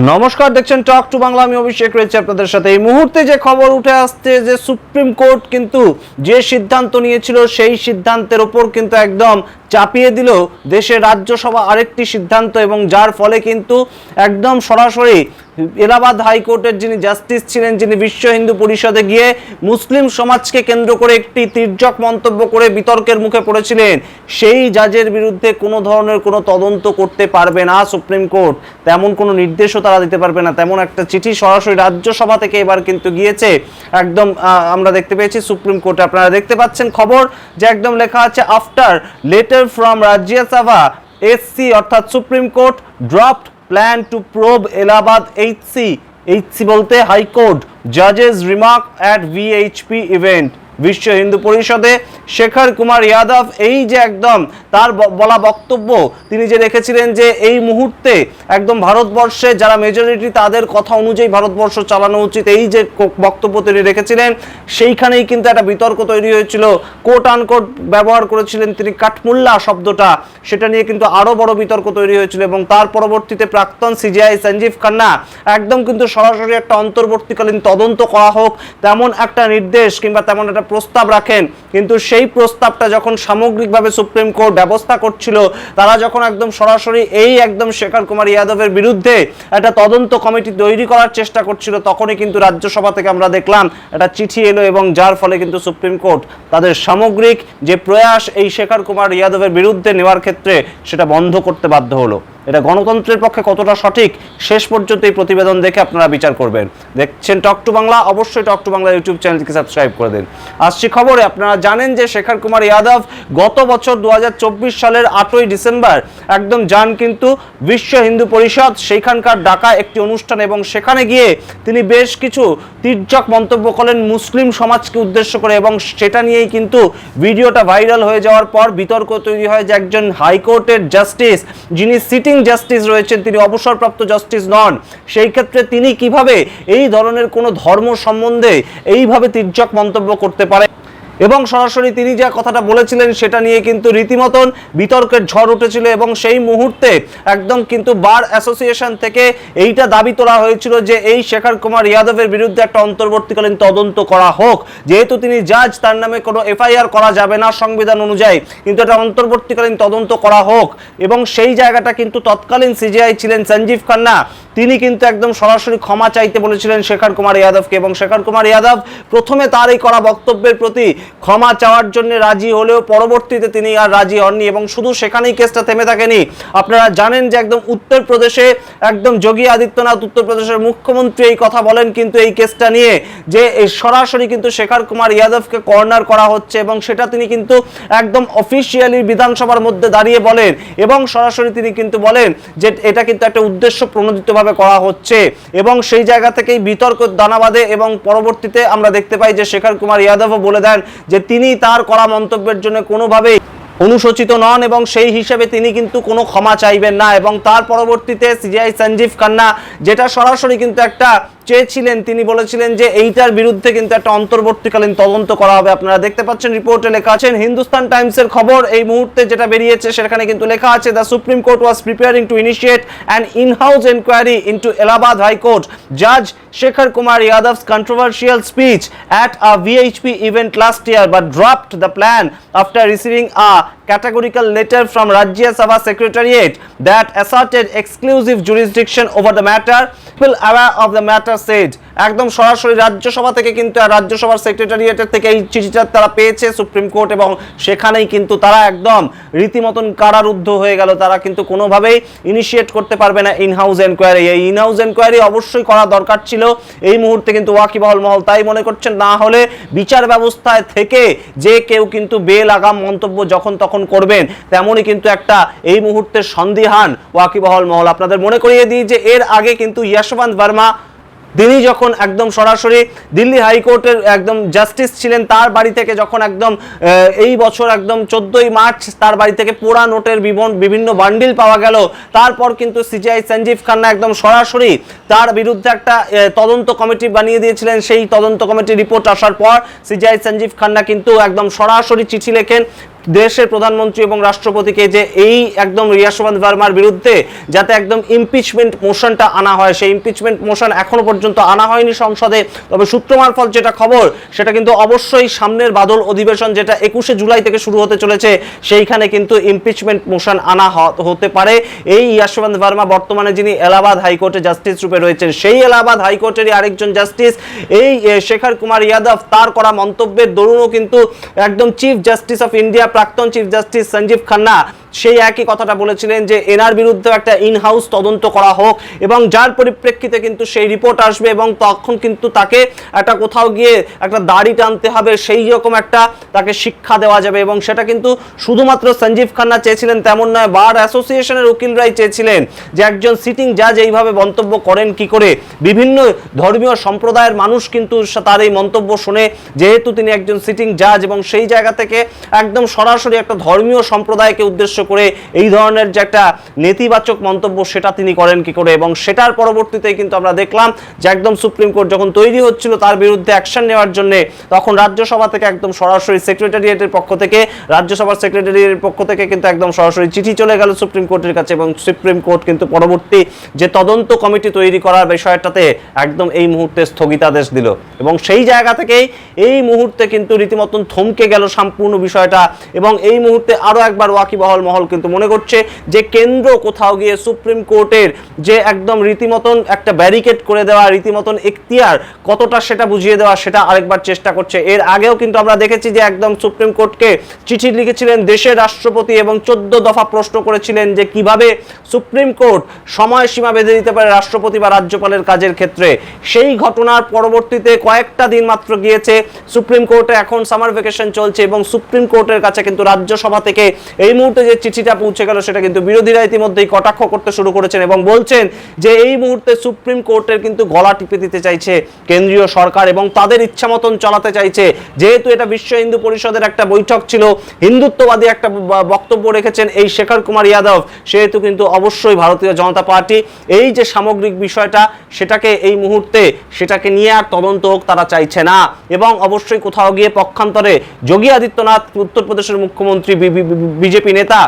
নমস্কার, দেখছেন talk to Bangla আমি অভিষেক রয়েছে আপনাদের সাথে। এই মুহূর্তে যে খবর উঠে আসছে যে সুপ্রিম কোর্ট কিন্তু যে সিদ্ধান্ত নিয়েছিল, সেই সিদ্ধান্তের ওপর কিন্তু একদম চাপিয়ে দিল দেশের রাজ্যসভা আরেকটি সিদ্ধান্ত এবং যার ফলে কিন্তু একদম সরাসরি এলাহাবাদ হাইকোর্টের যিনি জাস্টিস ছিলেন, যিনি বিশ্ব হিন্দু পরিষদে গিয়ে মুসলিম সমাজকে কেন্দ্র করে একটি তির্যক মন্তব্য করে বিতর্কের মুখে পড়েছিলেন, সেই জাজের বিরুদ্ধে কোনো ধরনের কোনো তদন্ত করতে পারবে না সুপ্রিম কোর্ট। তেমন কোনো নির্দেশও তারা দিতে পারবে না। তেমন একটা চিঠি সরাসরি রাজ্যসভা থেকে এবার কিন্তু গিয়েছে। একদম আমরা দেখতে পেয়েছি সুপ্রিম কোর্টে। আপনারা দেখতে পাচ্ছেন খবর যে একদম লেখা আছে, after letter from Rajya Sabha, SC, অর্থাৎ supreme court dropped plan two probe Allahabad HC HC বলতে হাইকোর্ট জাজেস রিমার্ক অ্যাট ভিএইচপি ইভেন্ট বিশ্ব হিন্দু পরিষদে শেখর কুমার যাদব এই যে একদম তার বলা বক্তব্য, তিনি যে রেখেছিলেন যে এই মুহূর্তে একদম ভারতবর্ষে যারা মেজরিটি তাদের কথা অনুযায়ী ভারতবর্ষ চালানো উচিত, এই যে বক্তব্য তিনি রেখেছিলেন, সেইখানেই কিন্তু একটা বিতর্ক তৈরি হয়েছিল। কোট আনকোট ব্যবহার করেছিলেন তিনি কাঠমুল্লা শব্দটা, সেটা নিয়ে কিন্তু আরও বড় বিতর্ক তৈরি হয়েছিল এবং তার পরবর্তীতে প্রাক্তন সিজিআই সঞ্জীব খান্না একদম কিন্তু সরাসরি একটা অন্তর্বর্তীকালীন তদন্ত করা হোক, তেমন একটা নির্দেশ কিংবা তেমন একটা প্রস্তাব রাখেন। কিন্তু সেই প্রস্তাবটা যখন সামগ্রিকভাবে সুপ্রিম কোর্ট ব্যবস্থা করছিল, তারা যখন একদম সরাসরি এই একদম শেখর কুমার যাদবের বিরুদ্ধে একটা তদন্ত কমিটি তৈরি করার চেষ্টা করছিল, তখনই কিন্তু রাজ্যসভা থেকে আমরা দেখলাম একটা চিঠি এলো এবং যার ফলে কিন্তু সুপ্রিম কোর্ট তাদের সামগ্রিক যে প্রয়াস এই শেখর কুমার যাদবের বিরুদ্ধে নেওয়ার ক্ষেত্রে সেটা বন্ধ করতে বাধ্য হলো। এটা গণতন্ত্রের পক্ষে কতটা সঠিক, শেষ পর্যন্ত এই প্রতিবেদন দেখে আপনারা বিচার করবেন। দেখছেন টক টু বাংলা, অবশ্যই টক টু বাংলা ইউটিউব চ্যানেলটিকে সাবস্ক্রাইব করে দিন। আসছি খবরে, আপনারা জানেন যে শেখর কুমার যাদব গত বছর দু হাজার চব্বিশ সালের আটই ডিসেম্বর একদম যান কিন্তু বিশ্ব হিন্দু পরিষদ, সেইখানকার ডাকা একটি অনুষ্ঠান এবং সেখানে গিয়ে তিনি বেশ কিছু তির্যক মন্তব্য করলেন মুসলিম সমাজকে উদ্দেশ্য করে এবং সেটা নিয়েই কিন্তু ভিডিওটা ভাইরাল হয়ে যাওয়ার পর বিতর্ক তৈরি হয় যে একজন হাইকোর্টের জাস্টিস যিনি সিটিং জাস্টিস রয়েছেন, তিনি অবসরপ্রাপ্ত জাস্টিস নন। সেই ক্ষেত্রে তিনি কীভাবে এই ধরনের কোনো ধর্ম সম্বন্ধে এইভাবে তির্যক মন্তব্য করতে পারে? এবং সরাসরি তিনি যা কথাটা বলেছিলেন সেটা নিয়ে কিন্তু রীতিমতন বিতর্কের ঝড় উঠেছিল এবং সেই মুহূর্তে একদম কিন্তু বার অ্যাসোসিয়েশন থেকে এইটা দাবি তোলা হয়েছিল যে এই শেখর কুমার ইয়াদবের বিরুদ্ধে একটা অন্তর্বর্তীকালীন তদন্ত করা হোক। যেহেতু তিনি জাজ, তার নামে কোনো এফআইআর করা যাবে না সংবিধান অনুযায়ী। কিন্তু এটা অন্তর্বর্তীকালীন তদন্ত করা হোক এবং সেই জায়গাটা কিন্তু তৎকালীন সিজিআই ছিলেন সঞ্জীব খান্না। তিনি কিন্তু একদম সরাসরি ক্ষমা চাইতে বলেছিলেন শেখর কুমার ইয়াদবকে এবং শেখর কুমার ইয়াদব প্রথমে তার এই করা বক্তব্যের প্রতি ক্ষমা চাওয়ার জন্য রাজি হলেও পরবর্তীতে তিনি আর রাজি হননি এবং শুধু সেখানেই কেসটা থেমে থাকেনি। আপনারা জানেন যে একদম উত্তরপ্রদেশে একদম যোগী আদিত্যনাথ উত্তরপ্রদেশের মুখ্যমন্ত্রী এই কথা বলেন কিন্তু এই কেসটা নিয়ে যে সরাসরি কিন্তু শেখর কুমার যাদবকে কর্নার করা হচ্ছে এবং সেটা তিনি কিন্তু একদম অফিসিয়ালি বিধানসভার মধ্যে দাঁড়িয়ে বলেন এবং সরাসরি তিনি কিন্তু বলেন যে এটা কিন্তু একটা উদ্দেশ্য প্রণোদিতভাবে করা হচ্ছে এবং সেই জায়গা থেকেই বিতর্ক দানাবাদে এবং পরবর্তীতে আমরা দেখতে পাই যে শেখর কুমার ইয়াদবও বলে দেন যে তিনি তার করা মন্তব্যের জন্য কোনোভাবেই অনুশোচিত নন এবং সেই হিসেবে তিনি কিন্তু কোনো ক্ষমা চাইবেন না এবং তার পরবর্তীতে সিজিআই সঞ্জীব খান্না, যেটা সরাসরি কিন্তু একটা চেয়েছিলেন, তিনি বলেছিলেন যে এইটার বিরুদ্ধে কিন্তু একটা অন্তর্বর্তীকালীন তদন্ত করা হবে। আপনারা দেখতে পাচ্ছেন রিপোর্টে লেখা আছেন হিন্দুস্তান টাইমসের খবর, এই মুহূর্তে যেটা বেরিয়েছে সেখানে কিন্তু লেখা আছে the supreme court was preparing to initiate an in house enquiry into Allahabad high court জাজ Shekhar Kumar Yadav's controversial speech at a VHP event last year but dropped the plan after receiving a God. Categorical letter from Rajya Sabha Secretariat that asserted exclusive jurisdiction over the matter. People aware of the matter said, একদম সরাসরি রাজ্যসভা থেকে কিন্তু রাজ্যসভার সেক্রেটারিয়েটের থেকে এই চিঠিটা তারা পেয়েছে সুপ্রিম কোর্ট এবং সেখানেই কিন্তু তারা একদম রীতিমতন কারারুদ্ধ হয়ে গেল। তারা কিন্তু কোনোভাবেই ইনিশিয়েট করতে পারবে না ইন হাউস এনকোয়ারি এই ইন হাউস এনকোয়ারি অবশ্যই করা দরকার ছিল। এই মুহূর্তে কিন্তু ওয়াকিবহল মহল তাই মনে করছেন, না হলে বিচার ব্যবস্থায় থেকে যে কেউ কিন্তু বেলাগাম মন্তব্য যখন তখন করবেন, তেমনই কিন্তু একটা এই মুহূর্তে সন্দিহান ওয়াকিবহল মহল। আপনাদের মনে করিয়ে দিই যে এর আগে কিন্তু যশবন্ত বর্মা, তিনি যখন একদম সরাসরি দিল্লি হাইকোর্টের একদম জাস্টিস ছিলেন, তার বাড়ি থেকে যখন একদম এই বছর একদম চোদ্দই মার্চ তার বাড়ি থেকে পোড়া নোটের বিবন- বিভিন্ন বান্ডিল পাওয়া গেল। তারপর কিন্তু সিজিআই সঞ্জীব খান্না একদম সরাসরি তার বিরুদ্ধে একটা তদন্ত কমিটি বানিয়ে দিয়েছিলেন। সেই তদন্ত কমিটির রিপোর্ট আসার পর সিজিআই সঞ্জীব খান্না কিন্তু একদম সরাসরি চিঠি লেখেন। দেশের প্রধানমন্ত্রী এবং রাষ্ট্রপতিকে যে এই একদম রিয়াসবাদ ভার্মার বিরুদ্ধে যাতে একদম ইমপিচমেন্ট মোশনটা আনা হয়, সেই ইমপিচমেন্ট মোশন এখনও পর্যন্ত আনা হয়নি সংসদে। তবে সূত্র মারফত যেটা খবর, সেটা কিন্তু অবশ্যই সামনের বাদল অধিবেশন যেটা একুশে জুলাই থেকে শুরু হতে চলেছে, সেইখানে কিন্তু ইমপিচমেন্ট মোশন আনা হতে পারে। এই ইয়াশবন্ত ভার্মা বর্তমানে যিনি এলাহাবাদ হাইকোর্টে জাস্টিস রূপে রয়েছেন, সেই এলাহাবাদ হাইকোর্টেরই আরেকজন জাস্টিস এই শেখর কুমার ইয়াদব, তার করা মন্তব্যের দরুনও কিন্তু একদম চিফ জাস্টিস অফ ইন্ডিয়া প্রাক্তন চিফ জাস্টিস সঞ্জীব খান্না সেই একই কথাটা বলেছিলেন যে এনার বিরুদ্ধে একটা ইন হাউস তদন্ত করা হোক এবং যার পরিপ্রেক্ষিতে কিন্তু সেই রিপোর্ট আসবে এবং তখন কিন্তু তাকে একটা কোথাও গিয়ে একটা দাড়ি টানতে হবে, সেই রকম একটা তাকে শিক্ষা দেওয়া যাবে এবং সেটা কিন্তু শুধুমাত্র সঞ্জীব খান্না চেয়েছিলেন তেমন নয়, বার অ্যাসোসিয়েশনের উকিলরাই চেয়েছিলেন যে একজন সিটিং জাজ এইভাবে মন্তব্য করেন কি করে। বিভিন্ন ধর্মীয় সম্প্রদায়ের মানুষ কিন্তু তার এই মন্তব্য শুনে যেহেতু তিনি একজন সিটিং জাজ এবং সেই জায়গা থেকে একদম সরাসরি একটা ধর্মীয় সম্প্রদায়কে উদ্দেশ্য করে এই ধরনের যে একটা নেতিবাচক মন্তব্য সেটা তিনি করেন কি করে? এবং সেটার পরবর্তীতে কিন্তু আমরা দেখলাম যে একদম সুপ্রিম কোর্ট যখন তৈরি হচ্ছিল তার বিরুদ্ধে অ্যাকশন নেওয়ার জন্য, তখন রাজ্যসভা থেকে একদম সরাসরি সেক্রেটারিয়েটের পক্ষ থেকে, রাজ্যসভার সেক্রেটারিয়েটের পক্ষ থেকে কিন্তু একদম সরাসরি চিঠি চলে গেল সুপ্রিম কোর্টের কাছে এবং সুপ্রিম কোর্ট কিন্তু পরবর্তী যে তদন্ত কমিটি তৈরি করার বিষয়টাতে একদম এই মুহূর্তে স্থগিতাদেশ দিল। এবং সেই জায়গা থেকেই এই মুহূর্তে কিন্তু রীতিমতন থমকে গেল সম্পূর্ণ বিষয়টা এবং এই মুহূর্তে আরও একবার ওয়াকিবহল মহল কিন্তু মনে করছে যে কেন্দ্র কোথাও গিয়ে সুপ্রিম কোর্টের যে একদম রীতিমতন একটা ব্যারিকেড করে দেওয়া, রীতিমতন এখতিয়ার, কতটা সেটা বুঝিয়ে দেওয়া, সেটা আরেকবার চেষ্টা করছে। এর আগেও কিন্তু আমরা দেখেছি যে একদম সুপ্রিম কোর্টকে চিঠি লিখেছিলেন দেশের রাষ্ট্রপতি এবং চোদ্দ দফা প্রশ্ন করেছিলেন যে কীভাবে সুপ্রিম কোর্ট সময়সীমা বেঁধে দিতে পারে রাষ্ট্রপতি বা রাজ্যপালের কাজের ক্ষেত্রে। সেই ঘটনার পরবর্তীতে কয়েকটা দিন মাত্র গিয়েছে, সুপ্রিম কোর্টে এখন সামার ভেকেশন চলছে এবং সুপ্রিম কোর্টের কাছে কিন্তু রাজ্যসভা থেকে এই মুহূর্তে যে চিঠিটা পৌঁছে গেল সেটা কিন্তু বিরোধীরা ইতিমধ্যেই কটাক্ষ করতে শুরু করেছেন এবং বলছেন যে এই মুহূর্তে সুপ্রিম কোর্টের কিন্তু গলা টিপে দিতে চাইছে কেন্দ্রীয় সরকার এবং তাদের ইচ্ছা মতন চালাতে চাইছে যেহেতু এটা বিশ্ব হিন্দু পরিষদের একটা বৈঠক ছিল হিন্দুত্ববাদী একটা বক্তব্য রেখেছেন এই শেখর কুমার যাদব সেহেতু কিন্তু অবশ্যই ভারতীয় জনতা পার্টি এই যে সামগ্রিক বিষয়টা সেটাকে এই মুহূর্তে সেটাকে নিয়ে আর তদন্ত হোক তারা চাইছে না এবং অবশ্যই কোথাও গিয়ে পক্ষান্তরে যোগী আদিত্যনাথ উত্তরপ্রদেশের মুখ্যমন্ত্রী বিজেপি নেতা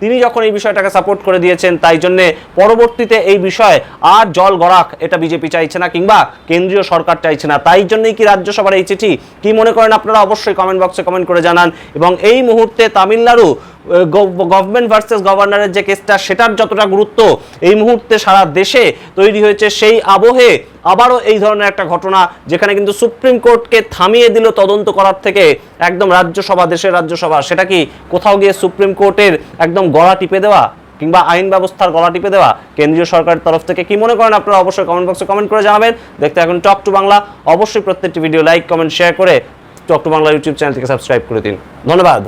তিনি যখন এই বিষয়টাকে সাপোর্ট করে দিয়েছেন, তাই জন্যে পরবর্তীতে এই বিষয়ে আর জল গড়াক, এটা বিজেপি চাইছে না কিংবা কেন্দ্রীয় সরকার চাইছে না। তাই জন্যই কি রাজ্যসভার এই চিঠি? কি মনে করেন আপনারা? অবশ্যই কমেন্ট বক্সে কমেন্ট করে জানান। এবং এই মুহূর্তে তামিলনাড়ু গভর্নমেন্ট ভার্সেস গভর্নরের যে কেসটা সেটার যতটা গুরুত্ব এই মুহূর্তে সারা দেশে তৈরি হয়েছে, সেই আবহে আবারও এই ধরনের একটা ঘটনা, যেখানে কিন্তু সুপ্রিম কোর্টকে থামিয়ে দিল তদন্ত করার থেকে একদম রাজ্যসভা, দেশের রাজ্যসভা। সেটা কি কোথাও গিয়ে সুপ্রিম কোর্টের একদম গলা টিপে দেওয়া কিংবা আইন ব্যবস্থার গলা টিপে দেওয়া কেন্দ্রীয় সরকারের তরফ থেকে কি মনে করেন আপনারা? অবশ্যই কমেন্ট বক্সে কমেন্ট করে জানাবেন। দেখতে এখন টক টু বাংলা অবশ্যই প্রত্যেকটি ভিডিও লাইক কমেন্ট শেয়ার করে টক টু বাংলা ইউটিউব চ্যানেলটিকে সাবস্ক্রাইব করে দিন। ধন্যবাদ।